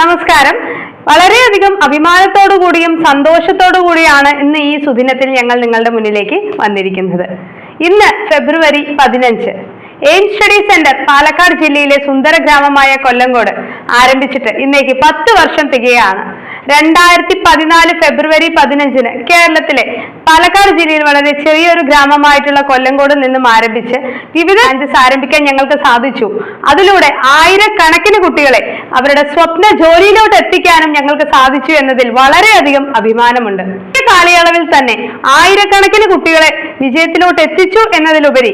നമസ്കാരം. വളരെയധികം അഭിമാനത്തോടു കൂടിയും സന്തോഷത്തോടു കൂടിയാണ് ഇന്ന് ഈ സുദിനത്തിൽ ഞങ്ങൾ നിങ്ങളുടെ മുന്നിലേക്ക് വന്നിരിക്കുന്നത്. ഇന്ന് ഫെബ്രുവരി പതിനഞ്ച്. എയിം സ്റ്റഡി സെന്റർ പാലക്കാട് ജില്ലയിലെ സുന്ദര ഗ്രാമമായ കൊല്ലങ്കോട് ആരംഭിച്ചിട്ട് ഇന്നേക്ക് പത്ത് വർഷം തികയാണ്. രണ്ടായിരത്തി പതിനാല് ഫെബ്രുവരി പതിനഞ്ചിന് കേരളത്തിലെ പാലക്കാട് ജില്ലയിൽ വളരെ ചെറിയൊരു ഗ്രാമമായിട്ടുള്ള കൊല്ലങ്കോട് നിന്നും ആരംഭിച്ച് വിവിധ ബ്രാഞ്ചസ് ആരംഭിക്കാൻ ഞങ്ങൾക്ക് സാധിച്ചു. അതിലൂടെ ആയിരക്കണക്കിന് കുട്ടികളെ അവരുടെ സ്വപ്ന ജോലിയിലോട്ട് എത്തിക്കാനും ഞങ്ങൾക്ക് സാധിച്ചു എന്നതിൽ വളരെയധികം അഭിമാനമുണ്ട്. ഈ കാലയളവിൽ തന്നെ ആയിരക്കണക്കിന് കുട്ടികളെ വിജയത്തിലോട്ട് എത്തിച്ചു എന്നതിലുപരി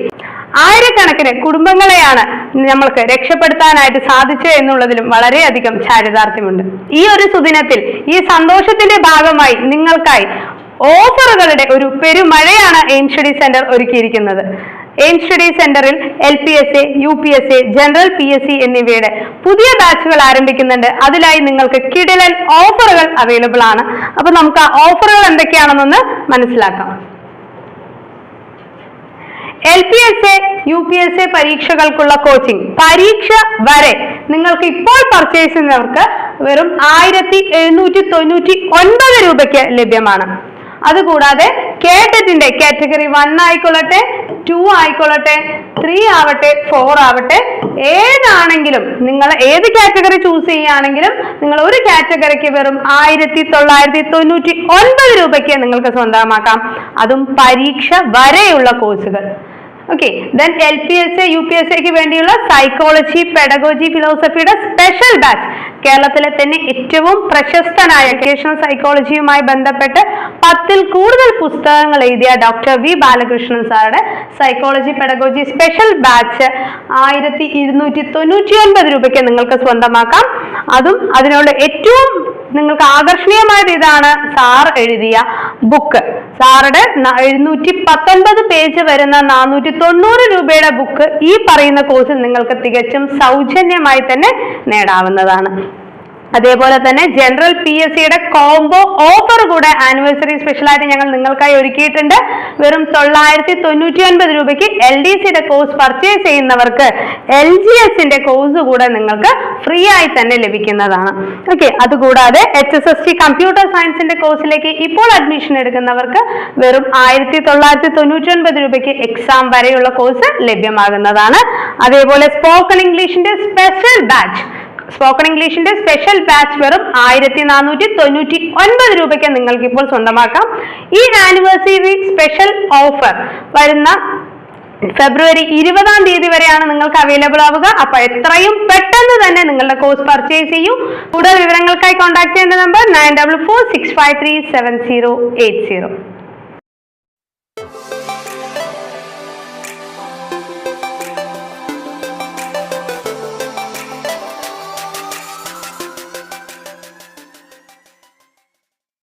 ആയിരക്കണക്കിന് കുടുംബങ്ങളെയാണ് നമ്മൾക്ക് രക്ഷപ്പെടുത്താനായിട്ട് സാധിച്ചത് എന്നുള്ളതിലും വളരെയധികം ചാരിതാർത്ഥ്യമുണ്ട്. ഈ ഒരു സുദിനത്തിൽ ഈ സന്തോഷത്തിന്റെ ഭാഗമായി നിങ്ങൾക്കായി ഓഫറുകളുടെ ഒരു പെരുമഴയാണ് എയിം സ്റ്റഡി സെന്റർ ഒരുക്കിയിരിക്കുന്നത്. എയിം സ്റ്റഡി സെന്ററിൽ L P S A U P S A general P S C എന്നിവയുടെ പുതിയ ബാച്ചുകൾ ആരംഭിക്കുന്നുണ്ട്. അതിലായി നിങ്ങൾക്ക് കിടിലൻ ഓഫറുകൾ അവൈലബിൾ ആണ്. അപ്പൊ നമുക്ക് ആ ഓഫറുകൾ എന്തൊക്കെയാണെന്നൊന്ന് മനസ്സിലാക്കാം. L P S A U P S A പരീക്ഷകൾക്കുള്ള coaching പരീക്ഷ വരെ. നിങ്ങൾക്ക് ഇപ്പോൾ പർച്ചേസ് ചെയ്യുന്നവർക്ക് വെറും ആയിരത്തി എഴുന്നൂറ്റി തൊണ്ണൂറ്റി ഒൻപത് രൂപയ്ക്ക് ലഭ്യമാണ്. അതുകൂടാതെ കേട്ടറ്റിന്റെ കാറ്റഗറി വൺ ആയിക്കൊള്ളട്ടെ ടു ആയിക്കൊള്ളട്ടെ ത്രീ ആവട്ടെ ഫോർ ആവട്ടെ ഏതാണെങ്കിലും നിങ്ങൾ ഏത് കാറ്റഗറി ചൂസ് ചെയ്യുകയാണെങ്കിലും നിങ്ങൾ ഒരു കാറ്റഗറിക്ക് വെറും ആയിരത്തി തൊള്ളായിരത്തി തൊണ്ണൂറ്റി ഒൻപത് രൂപയ്ക്ക് നിങ്ങൾക്ക് സ്വന്തമാക്കാം. അതും പരീക്ഷ വരെയുള്ള കോഴ്സുകൾ okay then L P S A U P S എക്ക് വേണ്ടിയുള്ള സൈക്കോളജി പെഡഗോജി ഫിലോസഫിയുടെ സ്പെഷ്യൽ ബാച്ച് കേരളത്തിലെ തന്നെ ഏറ്റവും പ്രശസ്തനായ എഡ്യൂക്കേഷണൽ സൈക്കോളജിയുമായി ബന്ധപ്പെട്ട് പത്തിൽ കൂടുതൽ പുസ്തകങ്ങൾ എഴുതിയ ഡോക്ടർ വി ബാലകൃഷ്ണൻ സാറുടെ സൈക്കോളജി പെഡഗോജി സ്പെഷ്യൽ ബാച്ച് ആയിരത്തി ഇരുന്നൂറ്റി തൊണ്ണൂറ്റി ഒൻപത് രൂപയ്ക്ക് നിങ്ങൾക്ക് സ്വന്തമാക്കാം. അതും അതിനോട് ഏറ്റവും നിങ്ങൾക്ക് ആകർഷണീയമായത് ഇതാണ് സാർ എഴുതിയ ബുക്ക് സാറുടെ എഴുന്നൂറ്റി പത്തൊൻപത് പേജ് വരുന്ന നാനൂറ്റി തൊണ്ണൂറ് രൂപയുടെ ബുക്ക് ഈ പറയുന്ന കോഴ്സിൽ നിങ്ങൾക്ക് തികച്ചും സൗജന്യമായി തന്നെ നേടാവുന്നതാണ്. അതേപോലെ തന്നെ ജനറൽ പി എസ് സിയുടെ കോംബോ ഓഫർ കൂടെ ആനിവേഴ്സറി സ്പെഷ്യലായിട്ട് ഞങ്ങൾ നിങ്ങൾക്കായി ഒരുക്കിയിട്ടുണ്ട്. വെറും തൊള്ളായിരത്തി തൊണ്ണൂറ്റി ഒൻപത് രൂപയ്ക്ക് എൽ ഡി സിയുടെ കോഴ്സ് പർച്ചേസ് ചെയ്യുന്നവർക്ക് എൽ ജി എസിന്റെ കോഴ്സ് കൂടെ നിങ്ങൾക്ക് ഫ്രീ ആയി തന്നെ ലഭിക്കുന്നതാണ്. ഓക്കെ അതുകൂടാതെ H S S T computer സയൻസിന്റെ കോഴ്സിലേക്ക് ഇപ്പോൾ അഡ്മിഷൻ എടുക്കുന്നവർക്ക് വെറും ആയിരത്തി തൊള്ളായിരത്തി തൊണ്ണൂറ്റി ഒൻപത് രൂപയ്ക്ക് എക്സാം വരെയുള്ള കോഴ്സ് ലഭ്യമാകുന്നതാണ്. അതേപോലെ സ്പോക്കൺ ഇംഗ്ലീഷിന്റെ സ്പെഷ്യൽ ബാച്ച് സ്പോക്കൺ ഇംഗ്ലീഷിന്റെ സ്പെഷ്യൽ ബാച്ച് വെറും ആയിരത്തി നാനൂറ്റി തൊണ്ണൂറ്റി ഒൻപത് രൂപയ്ക്ക് നിങ്ങൾക്ക് ഇപ്പോൾ സ്വന്തമാക്കാം. ഈ ആനിവേഴ്സറി സ്പെഷ്യൽ ഓഫർ വരുന്ന ഫെബ്രുവരി ഇരുപതാം തീയതി വരെയാണ് നിങ്ങൾക്ക് അവൈലബിൾ ആവുക. അപ്പൊ എത്രയും പെട്ടെന്ന് തന്നെ നിങ്ങളുടെ കോഴ്സ് പർച്ചേസ് ചെയ്യൂ. കൂടുതൽ വിവരങ്ങൾക്കായി കോൺടാക്ട് ചെയ്യേണ്ട number nine double four six five three seven zero eight zero